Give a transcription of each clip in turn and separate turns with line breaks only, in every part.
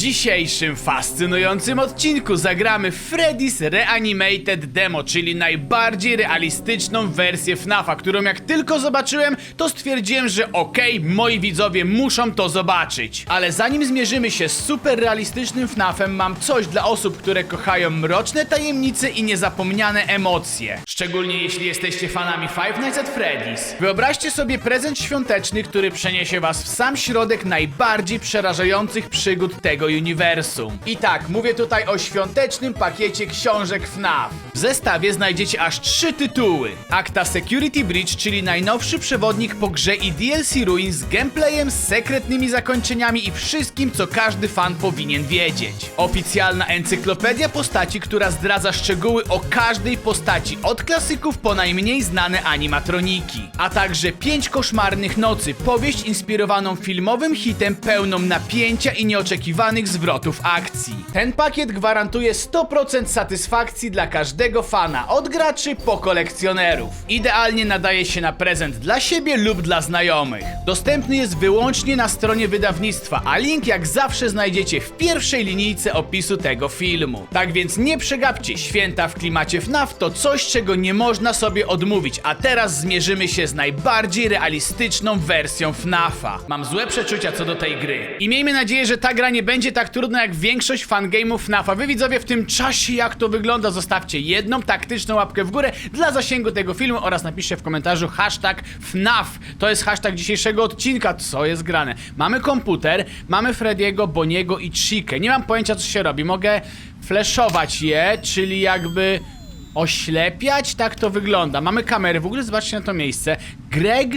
dzisiejszym fascynującym odcinku zagramy Freddy's Reanimated Demo, czyli najbardziej realistyczną wersję FNAFa, którą jak tylko zobaczyłem, to stwierdziłem, że okej, moi widzowie muszą to zobaczyć. Ale zanim zmierzymy się z super realistycznym FNAFem, mam coś dla osób, które kochają mroczne tajemnice i niezapomniane emocje. Szczególnie jeśli jesteście fanami Five Nights at Freddy's. Wyobraźcie sobie prezent świąteczny, który przeniesie was w sam środek najbardziej przerażających przygód tego uniwersum. I tak, mówię tutaj o świątecznym pakiecie książek FNAF. W zestawie znajdziecie aż trzy tytuły. Akta Security Breach, czyli najnowszy przewodnik po grze i DLC Ruin z gameplayem, z sekretnymi zakończeniami i wszystkim, co każdy fan powinien wiedzieć. Oficjalna encyklopedia postaci, która zdradza szczegóły o każdej postaci, od klasyków po najmniej znane animatroniki. A także pięć koszmarnych nocy, powieść inspirowaną filmowym hitem pełną napięcia i nieoczekiwanych zwrotów akcji. Ten pakiet gwarantuje 100% satysfakcji dla każdego fana, od graczy po kolekcjonerów. Idealnie nadaje się na prezent dla siebie lub dla znajomych. Dostępny jest wyłącznie na stronie wydawnictwa, a link jak zawsze znajdziecie w pierwszej linijce opisu tego filmu. Tak więc nie przegapcie, święta w klimacie FNAF to coś, czego nie można sobie odmówić, a teraz zmierzymy się z najbardziej realistyczną wersją FNAFa. Mam złe przeczucia co do tej gry. I miejmy nadzieję, że ta gra nie będzie tak trudna jak większość fangame'ów FNAFa. Wy widzowie w tym czasie jak to wygląda zostawcie jedną taktyczną łapkę w górę dla zasięgu tego filmu oraz napiszcie w komentarzu hashtag FNAF. To jest hashtag dzisiejszego odcinka, co jest grane. Mamy komputer, mamy Frediego, Boniego i Chikę. Nie mam pojęcia co się robi. Mogę flashować je, czyli jakby oślepiać, tak to wygląda. Mamy kamery, w ogóle zobaczcie na to miejsce. Greg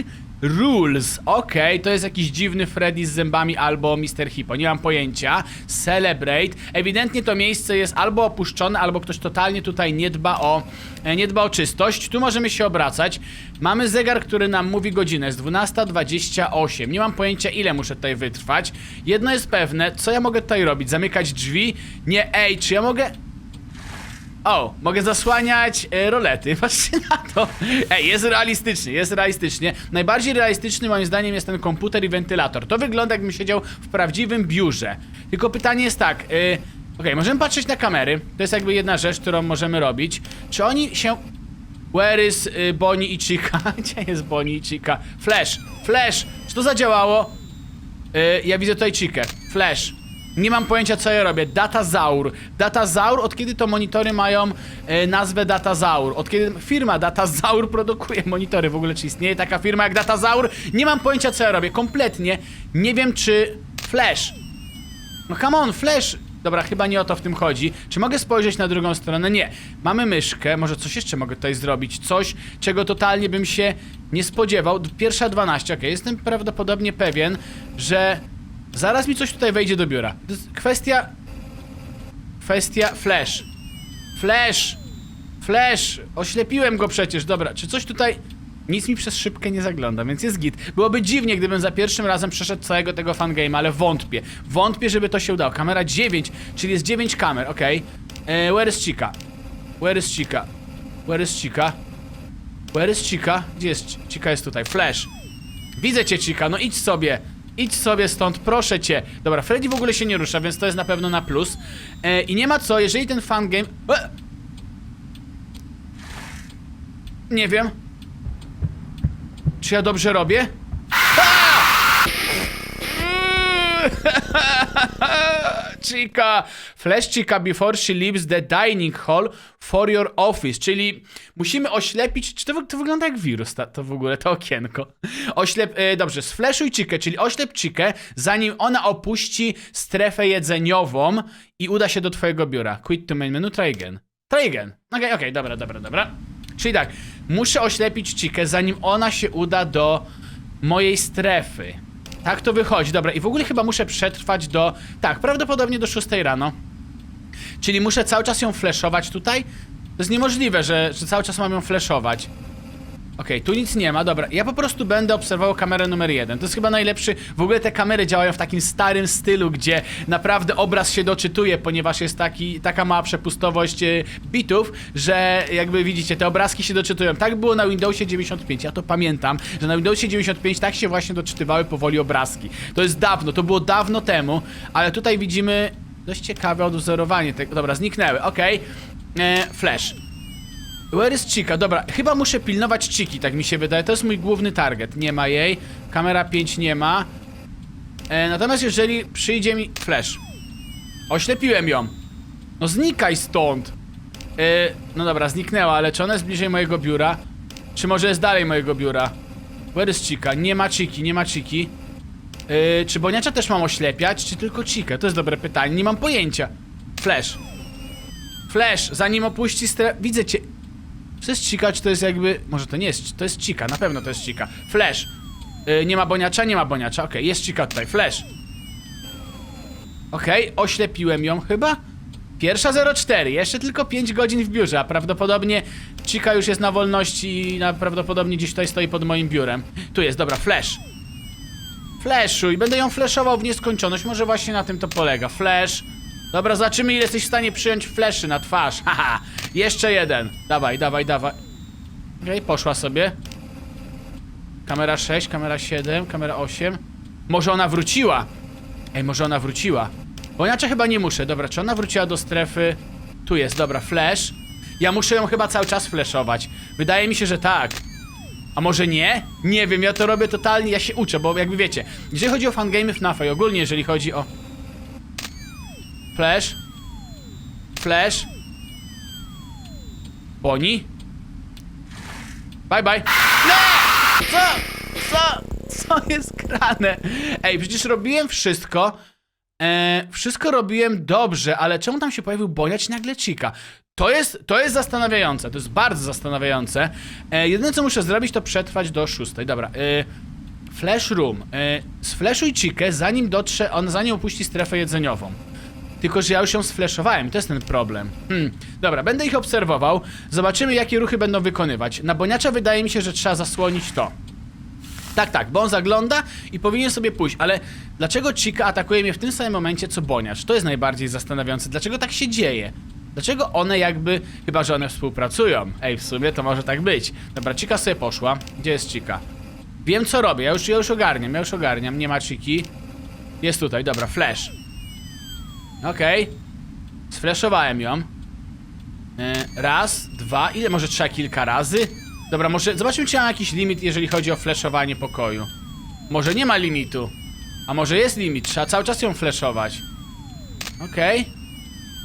Rules, okej, to jest jakiś dziwny Freddy z zębami albo Mr. Hippo, nie mam pojęcia. Celebrate, ewidentnie to miejsce jest albo opuszczone, albo ktoś totalnie tutaj nie dba o, e, nie dba o czystość. Tu możemy się obracać. Mamy zegar, który nam mówi godzinę, jest 12.28. Nie mam pojęcia ile muszę tutaj wytrwać. Jedno jest pewne, co ja mogę tutaj robić? Zamykać drzwi? Nie, ej, czy ja mogę... O, mogę zasłaniać e, rolety, patrzcie na to. Ej, jest realistycznie, jest realistycznie. Najbardziej realistyczny moim zdaniem jest ten komputer i wentylator. To wygląda jakbym siedział w prawdziwym biurze. Tylko pytanie jest tak, y, okej, możemy patrzeć na kamery. To jest jakby jedna rzecz, którą możemy robić. Czy oni się... Where is y, Bonnie i Chica? Gdzie jest Bonnie i Chica? Flash, Flash, czy to zadziałało? Y, ja widzę tutaj Chikę. Flash. Nie mam pojęcia co ja robię. Datazaur. Datazaur, od kiedy to monitory mają e, nazwę Datazaur? Od kiedy firma Datazaur produkuje monitory? W ogóle czy istnieje taka firma jak Datazaur? Nie mam pojęcia co ja robię. Kompletnie. Nie wiem czy... Flash. No come on, Flash. Dobra, chyba nie o to w tym chodzi. Czy mogę spojrzeć na drugą stronę? Nie. Mamy myszkę, może coś jeszcze mogę tutaj zrobić. Coś, czego totalnie bym się nie spodziewał. Pierwsza 12, okej. Jestem prawdopodobnie pewien, że zaraz mi coś tutaj wejdzie do biura. Kwestia... Kwestia... Flash. Flash! Flash! Oślepiłem go przecież, dobra. Czy coś tutaj... Nic mi przez szybkę nie zagląda, więc jest git. Byłoby dziwnie, gdybym za pierwszym razem przeszedł całego tego fangame, ale wątpię. Wątpię, żeby to się udało. Kamera 9, czyli jest 9 kamer, okej. Okay. Where is Chica? Where is Chica? Where is Chica? Where is Chica? Gdzie jest Chica? jest tutaj. Flash. Widzę cię, Chica, no idź sobie. Idź sobie stąd, proszę cię. Dobra, Freddy w ogóle się nie rusza, więc to jest na pewno na plus. E, I nie ma co, jeżeli ten fangame... E! Nie wiem. Czy ja dobrze robię? Chica! Flash Chica before she leaves the dining hall for your office. Czyli musimy oślepić. Czy to, to wygląda jak wirus, ta, to w ogóle, to okienko? Oślep. E, dobrze, sflashuj Chikę, czyli oślep Chikę, zanim ona opuści strefę jedzeniową i uda się do twojego biura. Quit to main menu, try again. Try again. Okej, okej, dobra, dobra, dobra. Czyli tak, muszę oślepić Chikę, zanim ona się uda do mojej strefy. Tak to wychodzi, dobra. I w ogóle chyba muszę przetrwać do... Tak, prawdopodobnie do 6 rano. Czyli muszę cały czas ją flashować tutaj? To jest niemożliwe, że, że cały czas mam ją flashować. Okej, tu nic nie ma, dobra. Ja po prostu będę obserwował kamerę numer jeden. To jest chyba najlepszy. W ogóle te kamery działają w takim starym stylu, gdzie naprawdę obraz się doczytuje, ponieważ jest taki, taka mała przepustowość e, bitów, że jakby widzicie, te obrazki się doczytują. Tak było na Windowsie 95. Ja to pamiętam, że na Windowsie 95 tak się właśnie doczytywały powoli obrazki. To jest dawno, to było dawno temu, ale tutaj widzimy dość ciekawe odwzorowanie tego. Dobra, zniknęły, okej. E, Flash. Where is Chica? Dobra, chyba muszę pilnować Chiki, tak mi się wydaje. To jest mój główny target. Nie ma jej. Kamera 5 nie ma. E, natomiast jeżeli przyjdzie mi... Flash. Oślepiłem ją. No znikaj stąd. E, no dobra, zniknęła, ale czy ona jest bliżej mojego biura? Czy może jest dalej mojego biura? Where is Chica? Nie ma Chiki, nie ma Chiki. E, czy Boniacza też mam oślepiać, czy tylko Chikę? To jest dobre pytanie, nie mam pojęcia. Flash. Flash, zanim opuści strefę... Widzę cię. Jest Chica, czy to jest jakby... Może to nie jest... To jest Chica, na pewno to jest Chica. Flash. Yy, nie ma Boniacza, nie ma Boniacza. Okej, jest Chica tutaj. Flash. Okej, oślepiłem ją chyba? Pierwsza 04, jeszcze tylko 5 godzin w biurze, a prawdopodobnie Chica już jest na wolności i na prawdopodobnie gdzieś tutaj stoi pod moim biurem. Tu jest, dobra, flash. Flashuj, będę ją flashował w nieskończoność, może właśnie na tym to polega. Flash. Dobra, zobaczymy ile jesteś w stanie przyjąć fleszy na twarz. Haha, jeszcze jeden. Dawaj, dawaj, dawaj. Okej, poszła sobie. Kamera 6, kamera 7, kamera 8. Może ona wróciła? Ej, może ona wróciła. Bo inaczej chyba nie muszę. Dobra, czy ona wróciła do strefy? Tu jest, dobra, flash. Ja muszę ją chyba cały czas flashować. Wydaje mi się, że tak. A może nie? Nie wiem, ja to robię totalnie, ja się uczę, bo jakby wiecie, jeżeli chodzi o fangame FNAF i ogólnie jeżeli chodzi o... Flash. Flash. Boni. Bye bye. No! Co? Co? Co jest grane? Ej, przecież robiłem wszystko. E, wszystko robiłem dobrze, ale czemu tam się pojawił boniać nagle Chica? To jest, to jest zastanawiające, to jest bardzo zastanawiające. E, jedyne co muszę zrobić to przetrwać do szóstej. Dobra, e, Flash Room. E, sflashuj Chikę zanim dotrze, on zanim opuści strefę jedzeniową. Tylko, że ja już ją sfleszowałem, to jest ten problem. Hmm, dobra, będę ich obserwował. Zobaczymy, jakie ruchy będą wykonywać. Na boniacza wydaje mi się, że trzeba zasłonić to. Tak, tak, bo on zagląda i powinien sobie pójść, ale dlaczego Chica atakuje mnie w tym samym momencie co Boniacz? To jest najbardziej zastanawiające. Dlaczego tak się dzieje? Dlaczego one jakby, chyba że one współpracują? Ej, w sumie to może tak być. Dobra, Chica sobie poszła. Gdzie jest Chica? Wiem co robię, ja już, ja już ogarniam, ja już ogarniam. Nie ma Chiki. Jest tutaj, dobra, flash. Okej. Sflashowałem ją. E, raz, dwa, ile może trzeba kilka razy? Dobra, może zobaczmy czy mam jakiś limit, jeżeli chodzi o flashowanie pokoju. Może nie ma limitu. A może jest limit, trzeba cały czas ją flashować. Okej.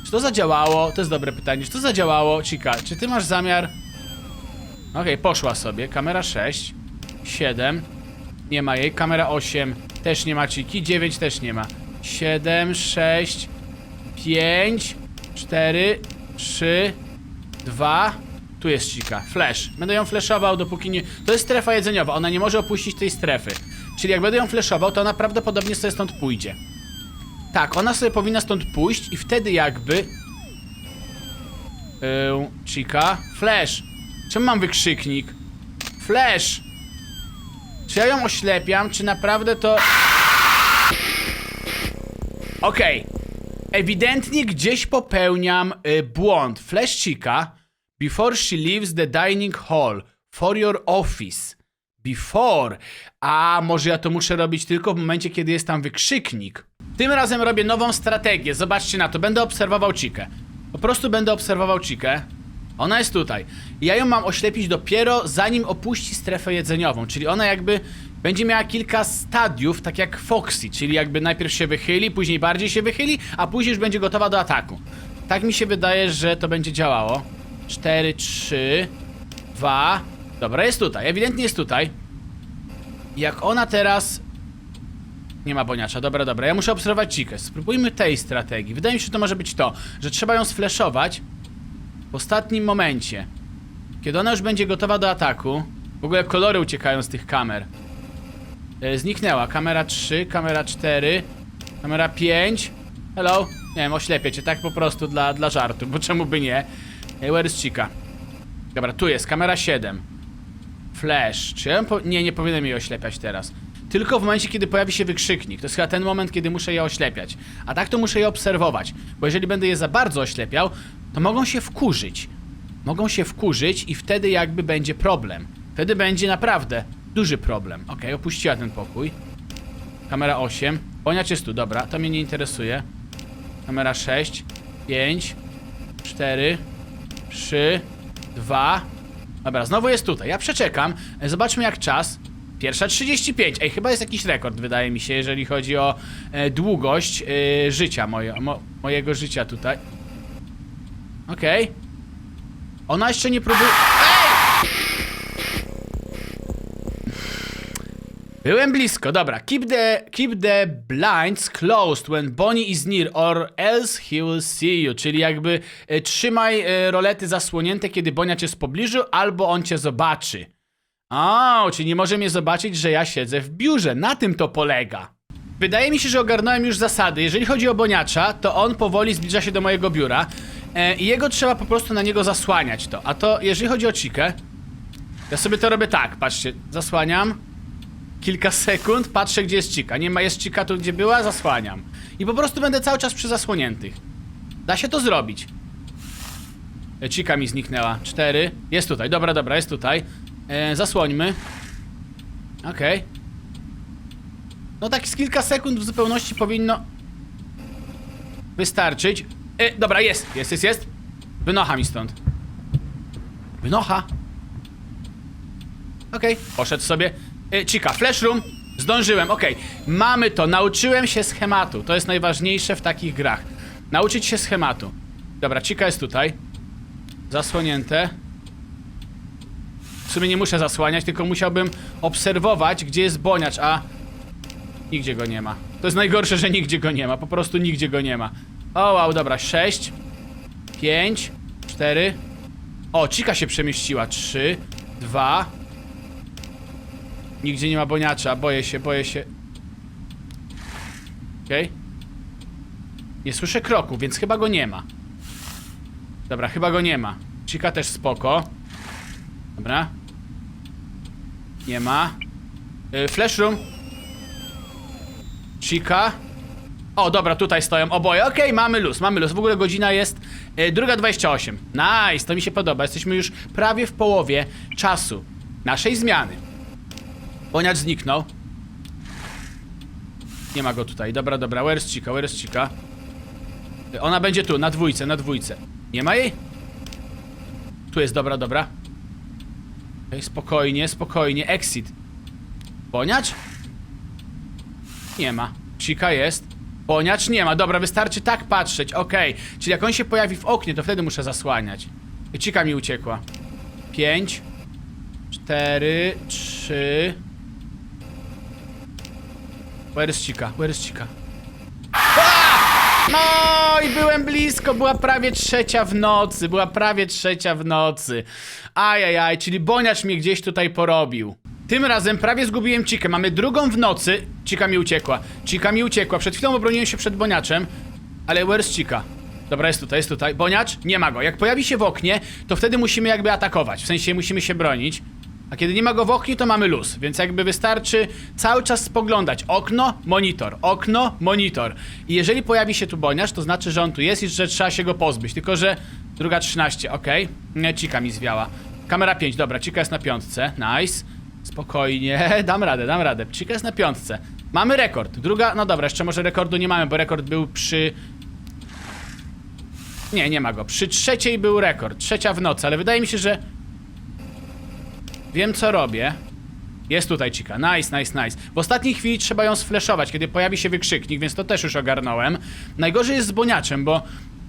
Czy to zadziałało? To jest dobre pytanie. Czy to zadziałało? Cika, czy ty masz zamiar... Okej, poszła sobie. Kamera 6. 7. Nie ma jej. Kamera 8. Też nie ma Ciki. 9 też nie ma. 7, 6, 5, 4, 3, 2. Tu jest Cika. Flash. Będę ją flashował dopóki nie... To jest strefa jedzeniowa. Ona nie może opuścić tej strefy. Czyli jak będę ją flashował, to ona prawdopodobnie sobie stąd pójdzie. Tak, ona sobie powinna stąd pójść i wtedy jakby... Yy. Flash. Czemu mam wykrzyknik? Flash. Czy ja ją oślepiam, czy naprawdę to... Okej. Ewidentnie gdzieś popełniam y, błąd. Flash Chica. Before she leaves the dining hall. For your office. Before. A może ja to muszę robić tylko w momencie, kiedy jest tam wykrzyknik. Tym razem robię nową strategię. Zobaczcie na to. Będę obserwował Chikę. Po prostu będę obserwował Chikę. Ona jest tutaj. Ja ją mam oślepić dopiero zanim opuści strefę jedzeniową. Czyli ona jakby będzie miała kilka stadiów, tak jak Foxy. Czyli jakby najpierw się wychyli, później bardziej się wychyli, a później już będzie gotowa do ataku. Tak mi się wydaje, że to będzie działało. 4, 3, 2. Dobra, jest tutaj. Ewidentnie jest tutaj. Jak ona teraz nie ma boniacza, dobra, dobra. Ja muszę obserwować Chikę. Spróbujmy tej strategii. Wydaje mi się, że to może być to, że trzeba ją sfleszować w ostatnim momencie. Kiedy ona już będzie gotowa do ataku. W ogóle kolory uciekają z tych kamer. E, zniknęła. Kamera 3, kamera 4, kamera 5. Hello? Nie wiem, oślepię cię tak po prostu dla, dla żartu, bo czemu by nie? Where is Chica? Dobra, tu jest, kamera 7. Flash. Czy ja po... Nie, nie powinienem jej oślepiać teraz. Tylko w momencie, kiedy pojawi się wykrzyknik. To jest chyba ten moment, kiedy muszę je oślepiać. A tak to muszę je obserwować. Bo jeżeli będę je za bardzo oślepiał, to mogą się wkurzyć. Mogą się wkurzyć i wtedy jakby będzie problem. Wtedy będzie naprawdę duży problem. Okej, opuściła ten pokój. Kamera 8. Poniacz jest tu, dobra, to mnie nie interesuje. Kamera 6, 5, 4, 3, 2. Dobra, znowu jest tutaj. Ja przeczekam. Zobaczmy jak czas. Pierwsza 35. Ej, chyba jest jakiś rekord, wydaje mi się, jeżeli chodzi o e, długość e, życia moje, mo, mojego życia tutaj. Okej. Ona jeszcze nie próbuje. Byłem blisko, dobra. Keep the, keep the blinds closed when Bonnie is near or else he will see you. Czyli jakby e, trzymaj e, rolety zasłonięte, kiedy Bonia cię w pobliżu, albo on cię zobaczy. O, czyli nie może mnie zobaczyć, że ja siedzę w biurze. Na tym to polega. Wydaje mi się, że ogarnąłem już zasady. Jeżeli chodzi o Boniacza, to on powoli zbliża się do mojego biura e, i jego trzeba po prostu na niego zasłaniać to. A to, jeżeli chodzi o Cikę, ja sobie to robię tak, patrzcie, zasłaniam, kilka sekund, patrzę gdzie jest Cika. Nie ma, jest Cika tu gdzie była, zasłaniam. I po prostu będę cały czas przy zasłoniętych. Da się to zrobić. E, Cika mi zniknęła. Cztery. Jest tutaj, dobra, dobra, jest tutaj. E, zasłońmy. Okej. No tak z kilka sekund w zupełności powinno wystarczyć. E, dobra, jest, jest, jest, jest. Wynocha mi stąd. Wynocha. Okej, poszedł sobie. E, Cika, flash room. Zdążyłem, okej. Mamy to, nauczyłem się schematu. To jest najważniejsze w takich grach. Nauczyć się schematu. Dobra, Cika jest tutaj. Zasłonięte. W sumie nie muszę zasłaniać, tylko musiałbym obserwować, gdzie jest boniacz, a nigdzie go nie ma. To jest najgorsze, że nigdzie go nie ma. Po prostu nigdzie go nie ma. O, wow, dobra. 6, 5, 4. O, Cika się przemieściła. 3, 2. Nigdzie nie ma boniacza. Boję się, boję się. Okej. Nie słyszę kroku, więc chyba go nie ma. Dobra, chyba go nie ma. Cika też spoko. Dobra. Nie ma. Yy, flash room. Chica. O, dobra, tutaj stoją oboje. Okej, mamy luz, mamy luz. W ogóle godzina jest yy, druga 28. Nice, to mi się podoba. Jesteśmy już prawie w połowie czasu naszej zmiany. Boniacz zniknął. Nie ma go tutaj. Dobra, dobra. Where's Chica? Where's Chica? Ona będzie tu, na dwójce, na dwójce. Nie ma jej? Tu jest, dobra, dobra. Okej, spokojnie, spokojnie. Exit. Boniacz? Nie ma. Cika jest. Boniacz nie ma. Dobra, wystarczy tak patrzeć. Okej. Czyli jak on się pojawi w oknie, to wtedy muszę zasłaniać. Cika mi uciekła. Pięć. Cztery. Trzy. Where is? No i byłem blisko, była prawie trzecia w nocy, była prawie trzecia w nocy. Ajajaj, czyli Boniacz mnie gdzieś tutaj porobił. Tym razem prawie zgubiłem Cikę, mamy drugą w nocy. Cika mi uciekła, Cika mi uciekła, przed chwilą obroniłem się przed Boniaczem. Ale where's Cika? Dobra, jest tutaj, jest tutaj. Boniacz? Nie ma go. Jak pojawi się w oknie, to wtedy musimy jakby atakować. W sensie musimy się bronić. A kiedy nie ma go w oknie, to mamy luz, więc jakby wystarczy cały czas spoglądać. Okno, monitor, okno, monitor. I jeżeli pojawi się tu boniarz, to znaczy, że on tu jest i że trzeba się go pozbyć. Tylko, że druga 13, okej. Nie, Cika mi zwiała. Kamera 5, dobra, Cika jest na piątce, nice. Spokojnie, dam radę, dam radę. Cika jest na piątce. Mamy rekord. Druga, no dobra, jeszcze może rekordu nie mamy, bo rekord był przy... Nie, nie ma go. Przy trzeciej był rekord, trzecia w nocy, ale wydaje mi się, że Wiem co robię. Jest tutaj Cika. Nice, nice, nice. W ostatniej chwili trzeba ją sfleszować, kiedy pojawi się wykrzyknik, więc to też już ogarnąłem. Najgorzej jest z Boniaczem, bo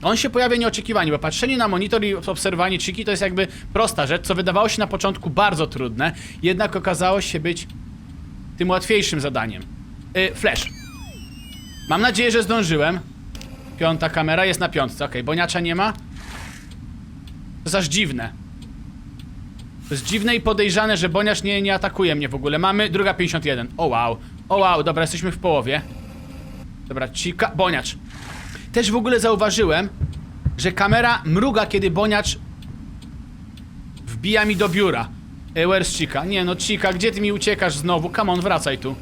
on się pojawia nieoczekiwanie, bo patrzenie na monitor i obserwowanie Ciki to jest jakby prosta rzecz, co wydawało się na początku bardzo trudne, jednak okazało się być tym łatwiejszym zadaniem. Yy, flash. Mam nadzieję, że zdążyłem. Piąta kamera jest na piątce. Okej, Boniacza nie ma. To jest aż dziwne. To jest dziwne i podejrzane, że Boniarz nie, nie atakuje mnie w ogóle. Mamy druga 51. O wow. O wow, dobra, jesteśmy w połowie. Dobra, cika... Boniacz. Też w ogóle zauważyłem, że kamera mruga, kiedy Boniacz wbija mi do biura. E, where's Chica? Nie no, Chica, gdzie ty mi uciekasz znowu? Come on, wracaj tu.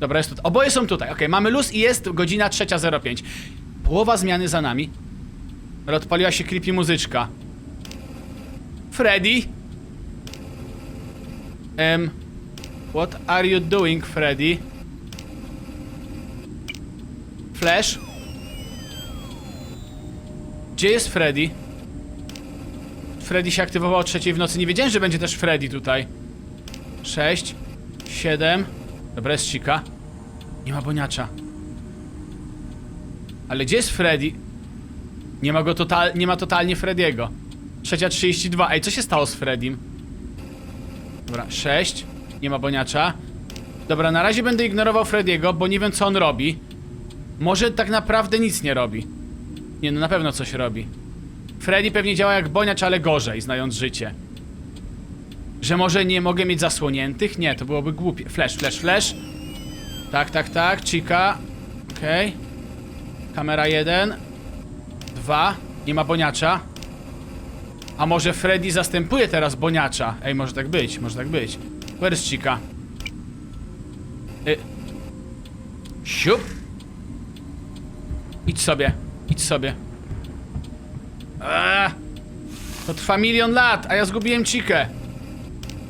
Dobra, jest tutaj. Oboje są tutaj. Okej, mamy luz i jest godzina 3.05. Połowa zmiany za nami. Ale odpaliła się creepy muzyczka. Freddy? Em... what are you doing, Freddy? Flash? Gdzie jest Freddy? Freddy się aktywował o trzeciej w nocy. Nie wiedziałem, że będzie też Freddy tutaj. Sześć, siedem. Dobra, jest Chica. Nie ma boniacza. Ale gdzie jest Freddy? Nie ma go total... Nie ma totalnie Freddiego. Trzecia 32. Ej, co się stało z Freddym? Dobra, 6. Nie ma boniacza. Dobra, na razie będę ignorował Freddiego, bo nie wiem co on robi. Może tak naprawdę nic nie robi. Nie, no na pewno coś robi. Freddy pewnie działa jak boniacz, ale gorzej, znając życie. Że może nie mogę mieć zasłoniętych? Nie, to byłoby głupie. Flash, flash, flash. Tak, tak, tak. Chica. Okej. Kamera 1. 2. Nie ma boniacza. A może Freddy zastępuje teraz boniacza? Ej, może tak być, może tak być. Where is Chica? Y Siup. Idź sobie, idź sobie. Eee, to trwa milion lat, a ja zgubiłem Chikę.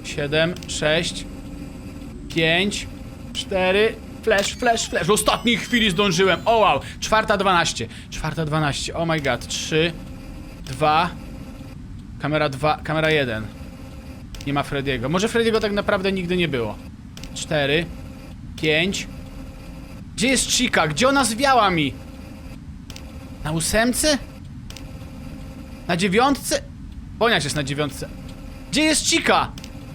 7, 6, 5, 4, flash, flash, flash. W ostatniej chwili zdążyłem. O wow, czwarta 12. Czwarta 12. Oh my god. 3, 2, kamera 2, kamera 1. Nie ma Frediego. Może Frediego tak naprawdę nigdy nie było. 4, 5. Gdzie jest Chica? Gdzie ona zwiała mi? Na ósemce? Na dziewiątce? Boniać jest na dziewiątce. Gdzie jest Chica?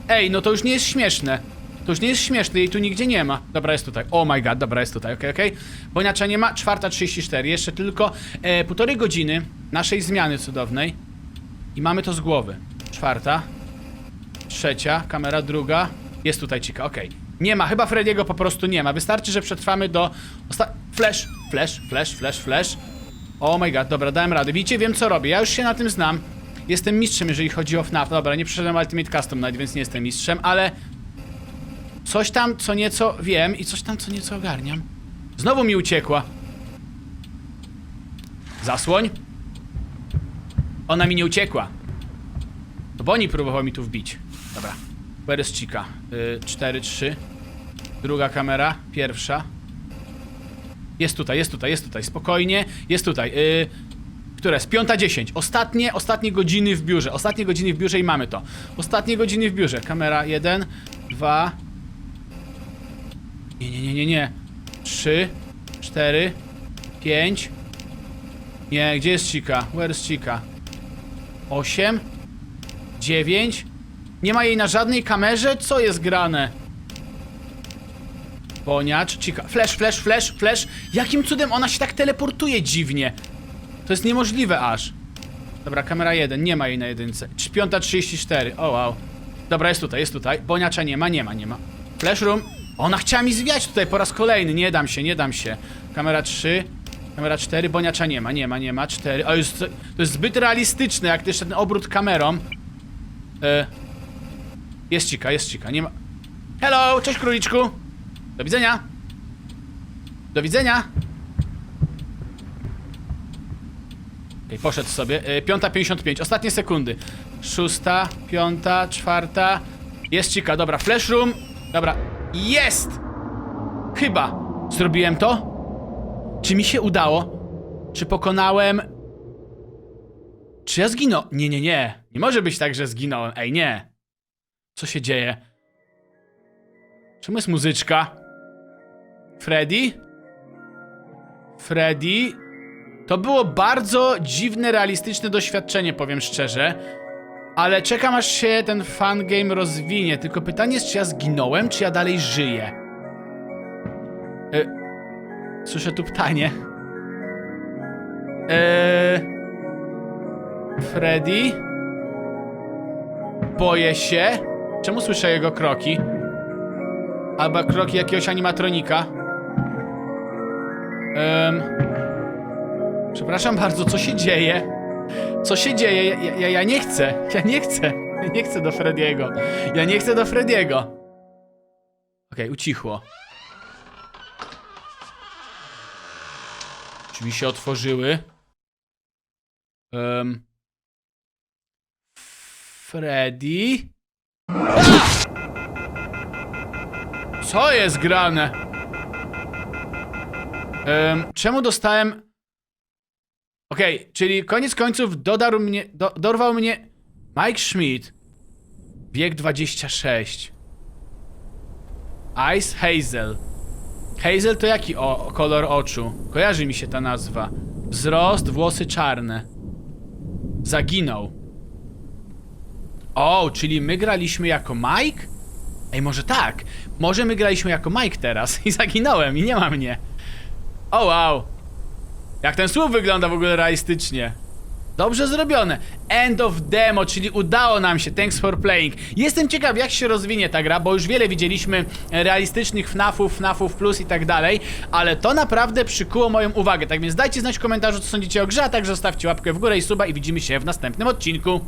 Ej, no to już nie jest śmieszne. To już nie jest śmieszne, jej tu nigdzie nie ma. Dobra, jest tutaj. Oh my god, dobra, jest tutaj, okej, okej. Boniacza nie ma, czwarta 34. Jeszcze tylko e, półtorej godziny naszej zmiany cudownej. I mamy to z głowy. Czwarta. Trzecia, kamera druga. Jest tutaj Chica, okej. Nie ma, chyba Frediego po prostu nie ma. Wystarczy, że przetrwamy do... Osta flash, flash, flash, flash, flash. Oh my god, dobra, dałem radę. Widzicie, wiem co robię. Ja już się na tym znam. Jestem mistrzem, jeżeli chodzi o FNAF. Dobra, nie przeszedłem Ultimate Custom Night, więc nie jestem mistrzem, ale... Coś tam, co nieco wiem i coś tam, co nieco ogarniam. Znowu mi uciekła. Zasłoń. Ona mi nie uciekła. Boni próbował mi tu wbić. Dobra. Where is Chica? Yy, 4, 3. Druga kamera. Pierwsza. Jest tutaj, jest tutaj, jest tutaj. Spokojnie. Jest tutaj. Które jest? Piąta 10. Ostatnie, ostatnie godziny w biurze. Ostatnie godziny w biurze i mamy to. Ostatnie godziny w biurze. Kamera 1, 2. Nie, nie, nie, nie, nie. 3, 4, 5. Nie, gdzie jest Chica? Where is Chica? 8, 9. Nie ma jej na żadnej kamerze? Co jest grane? Boniacz, Chica. Flash, flash, flash, flash. Jakim cudem ona się tak teleportuje dziwnie? To jest niemożliwe aż. Dobra, kamera 1, nie ma jej na jedynce. Czy Piąta 34, o wow. Dobra, jest tutaj, jest tutaj. Boniacza nie ma, nie ma, nie ma. Flash room. Ona chciała mi zwiać tutaj po raz kolejny, nie dam się, nie dam się. Kamera 3, kamera 4, Boniacza nie ma, nie ma, nie ma. 4, o jest, to jest zbyt realistyczne, jak jeszcze ten obrót kamerą. E, jest cika, jest cika, nie ma... Hello, cześć króliczku. Do widzenia. Do widzenia. Okej, poszedł sobie. Y, Piąta 55, ostatnie sekundy. Szósta, piąta, czwarta. Jest cika, dobra, flash room. Dobra, jest! Chyba. Zrobiłem to? Czy mi się udało? Czy pokonałem... Czy ja zginąłem? Nie, nie, nie. Nie może być tak, że zginąłem. Ej, nie. Co się dzieje? Czemu jest muzyczka? Freddy? Freddy? To było bardzo dziwne, realistyczne doświadczenie, powiem szczerze. Ale czekam aż się ten fan game rozwinie. Tylko pytanie jest, czy ja zginąłem, czy ja dalej żyję? E, słyszę tu pytanie. E, Freddy? Boję się. Czemu słyszę jego kroki? Albo kroki jakiegoś animatronika. Ehm... Przepraszam bardzo, co się dzieje? Co się dzieje? Ja, ja, ja nie chcę, ja nie chcę. Ja nie chcę do Frediego. Ja nie chcę do Frediego. Okej, ucichło. Drzwi się otworzyły. Um. Freddy? Co jest grane? Em, czemu dostałem... Okej, czyli koniec końców dodarł mnie, do, dorwał mnie Mike Schmidt. Wiek 26. Ice Hazel. Hazel to jaki o, kolor oczu? Kojarzy mi się ta nazwa. Wzrost, włosy czarne. Zaginął. O, czyli my graliśmy jako Mike? Ej, może tak. Może my graliśmy jako Mike teraz i zaginąłem i nie ma mnie. O wow. Jak ten słup wygląda w ogóle realistycznie. Dobrze zrobione. End of demo, czyli udało nam się. Thanks for playing. Jestem ciekaw, jak się rozwinie ta gra, bo już wiele widzieliśmy realistycznych FNAFów, FNAFów Plus i tak dalej, ale to naprawdę przykuło moją uwagę. Tak więc dajcie znać w komentarzu, co sądzicie o grze, a także zostawcie łapkę w górę i suba i widzimy się w następnym odcinku.